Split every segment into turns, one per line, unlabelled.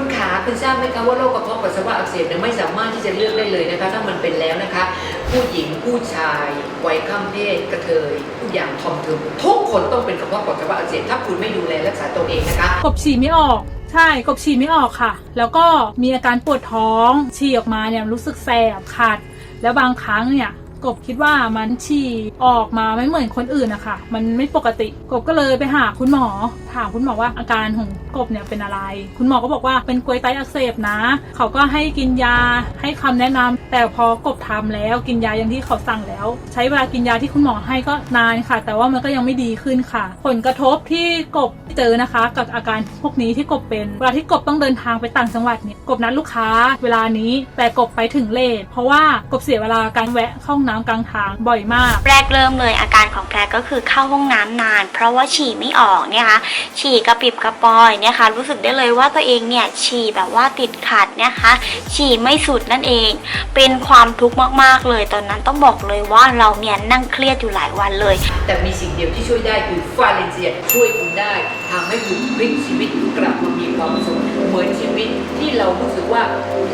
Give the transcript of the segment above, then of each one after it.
คุณขาคุณทราบไหมคะว่าโรคกระเพาะปัสสาวะอักเสบเนี่ยไม่สามารถที่จะเลือกได้เลยนะคะ ถ้ามันเป็นแล้วนะคะ ผู้หญิงผู้ชายวัยข้ามเพศกระเทยทุกอย่างทอมทึมทุกคนต้องเป็นกระเพาะปัสสาวะอักเสบถ้าคุณไม่ดูแลรักษาตัวเองนะคะ
กบฉี่ไม่ออกใช่กบฉี่ไม่ออกค่ะ แล้วก็มีอาการปวดท้องฉี่ออกมาเนี่ยรู้สึกแสบขัดแล้วบางครั้งเนี่ยกบคิดว่ามันฉี่ออกมาไม่เหมือนคนอื่นนะคะมันไม่ปกติกบก็เลยไปหาคุณหมอถามคุณหมอว่าอาการของกบเนี่ยเป็นอะไร คุณหมอก็บอกว่าเป็นกรวยไตอักเสบนะ เขาก็ให้กินยาให้คำแนะนำแต่พอกบทำแล้วกินยาอย่างที่เขาสั่งแล้ว ใช้เวลากินยาที่คุณหมอให้ก็นานค่ะ แต่ว่ามันก็ยังไม่ดีขึ้นค่ะ ผลกระทบที่กบเจอนะคะ กับอาการพวกนี้ที่กบเป็นเวลาที่กบต้องเดินทางไปต่างจังหวัดเนี่ยกบนัดลูกค้า เวลานี้แต่กบไปถึงเลทเพราะว่ากบเสียเวลาการแวะเข้าห้องน้ำกลางทางบ่อยมาก
แรกเริ่มเลยอาการของแพรก็คือเข้าห้องน้ำนาน เพราะว่าฉี่ไม่ออกเนี่ยค่ะฉี่กระปิบกระปอยเนี่ยค่ะรู้สึกได้เลยว่าตัวเองเนี่ยฉี่แบบว่าติดขัดนะคะ ฉี่ไม่สุดนั่นเอง เป็นความทุกข์มากๆเลย ตอนนั้นต้องบอกเลยว่าเราเนี่ยนั่งเครียดอยู่หลายวันเลย
แต่มีสิ่งเดียวที่ช่วยได้คือฟาเลนเซียช่วยคุณได้ทำให้คุณพลิกชีวิตกลับมามีความสุขเหมือนชีวิตที่เรารู้สึกว่า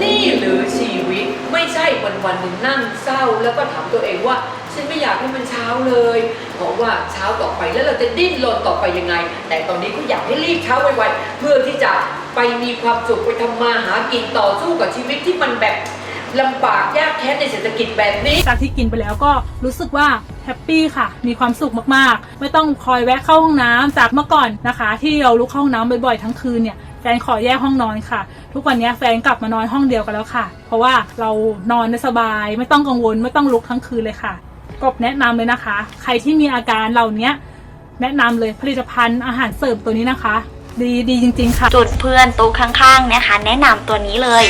นี่หรือชีวิตไม่ใช่วันวันๆหนึ่งนั่งเศร้า แล้วก็ถามตัวเองว่า ฉันไม่อยากให้มันเช้าเลย เพราะว่าเช้าต่อไปแล้วเราจะดิ้นรนต่อไปยังไง แต่ตอนนี้ก็อยากให้รีบเช้าไวๆเพื่อที่จะไปมีความสุขไปทำมาหากินต่อสู้กับชีวิตที่มันแบบลำบากยากแค้นในเศรษฐกิจแบบนี้
จากที่กินไปแล้วก็รู้สึกว่าแฮปปี้ค่ะ มีความสุขมากๆ ไม่ต้องคอยแวะเข้าห้องน้ำจากเมื่อก่อนนะคะ ที่เราลุกเข้าห้องน้ำบ่อยๆทั้งคืนเนี่ยแฟนขอแยกห้องนอนค่ะ ทุกวันนี้แฟนกลับมานอนห้องเดียวกันแล้วค่ะ เพราะว่าเรานอนได้สบาย ไม่ต้องกังวลไม่ต้องลุกทั้งคืนเลยค่ะ กบแนะนำเลยนะคะ ใครที่มีอาการเหล่านี้แนะนำเลยผลิตภัณฑ์อาหารเสริมตัวนี้นะคะ ดีดีจริง ๆ ค่ะ
จุดเพื่อนโต๊ะข้างๆนะคะ แนะนำตัวนี้เลย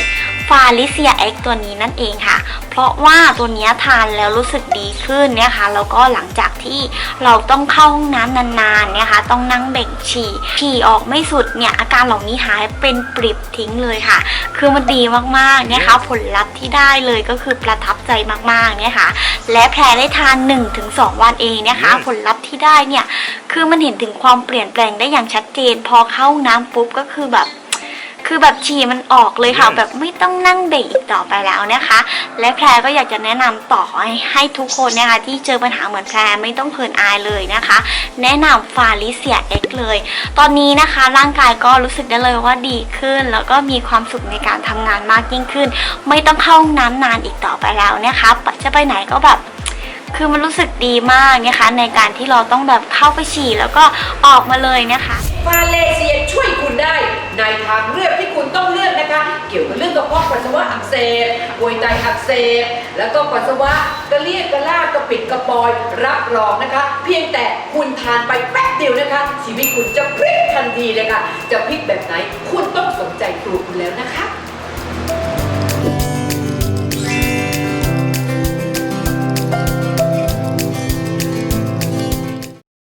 ฟาลิเซียเอ็กตัวนี้นั่นเองค่ะ เพราะว่าตัวเนี้ยทานแล้วรู้สึกดีขึ้นนะคะแล้วก็หลังจากที่เราต้องเข้าห้องน้ำนานๆเนี่ยค่ะต้องนั่งเบ่งฉี่ฉี่ออกไม่สุดเนี่ยอาการเหล่านี้หายเป็นปริบทิ้งเลยค่ะ คือมันดีมากๆนะคะผลลัพธ์ที่ได้เลยก็คือประทับใจมากๆเนี่ยค่ะและแพรได้ทาน 1-2 วันเองนะคะผลลัพธ์ที่ได้เนี่ยคือมันเห็นถึงความเปลี่ยนแปลงได้อย่างชัดเจน พอเข้าห้องน้ำปุ๊บก็คือแบบ คือแบบฉี่มันออกเลยค่ะ แบบไม่ต้องนั่งเบรกอีกต่อไปแล้วนะคะ และแพรก็อยากจะแนะนำต่อให้ให้ทุกคนนะคะที่เจอปัญหาเหมือนแพรไม่ต้องเขินอายเลยนะคะ แนะนำฟาลิเซียเอ็กเลย ตอนนี้นะคะร่างกายก็รู้สึกได้เลยว่าดีขึ้น แล้วก็มีความสุขในการทำงานมากยิ่งขึ้น ไม่ต้องเข้าห้องน้ำนานอีกต่อไปแล้วนะคะจะไปไหนก็แบบคือมันรู้สึกดีมากนะคะ ในการที่เราต้องแบบเข้าไปฉี่แล้วก็ออกมาเลยนะคะ
ฟาเลเซียช่วยคุณได้ ในทางเลือกที่คุณต้องเลือกนะคะ เกี่ยวกับเรื่องกระเพาะปัสสาวะอักเสบป่วยไตอักเสบแล้วก็ปัสสาวะกระเลียกกระลาดกระปิดกระปอยรับรองนะคะ เพียงแต่คุณทานไปแป๊บเดียวนะคะ ชีวิตคุณจะพลิกทันทีเลยค่ะ จะพลิกแบบไหน คุณต้องสนใจตัวคุณแล้วนะคะ